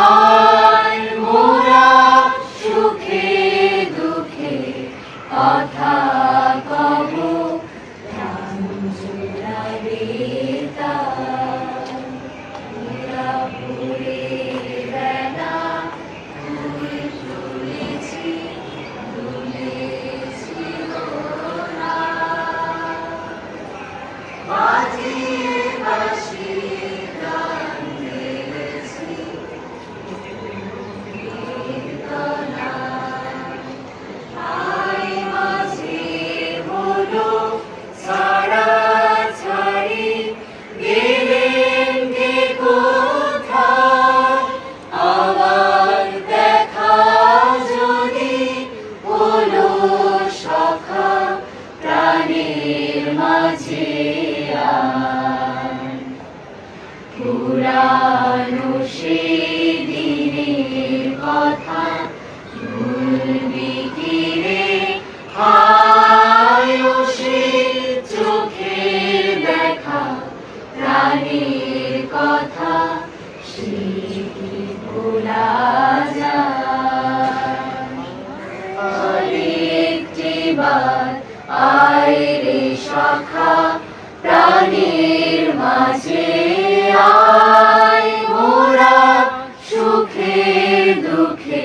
আয় মোরা সুখে দুঃখে কথা কব প্রাণ জুড়াবে। ভুলবি কি রে ও সে চোখের দেখা, প্রাণীর কথা সে কি ভোলা যায়। আরেকটিবার আয় রে সখা, প্রাণীর মাঝে আয় মোরা সুখে দুঃখে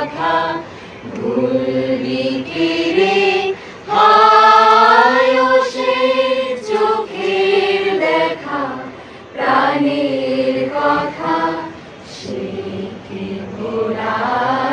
কথা ভুলবি কি রে হায় সে চোখের দেখা প্রাণের কথা সে কি ভোলা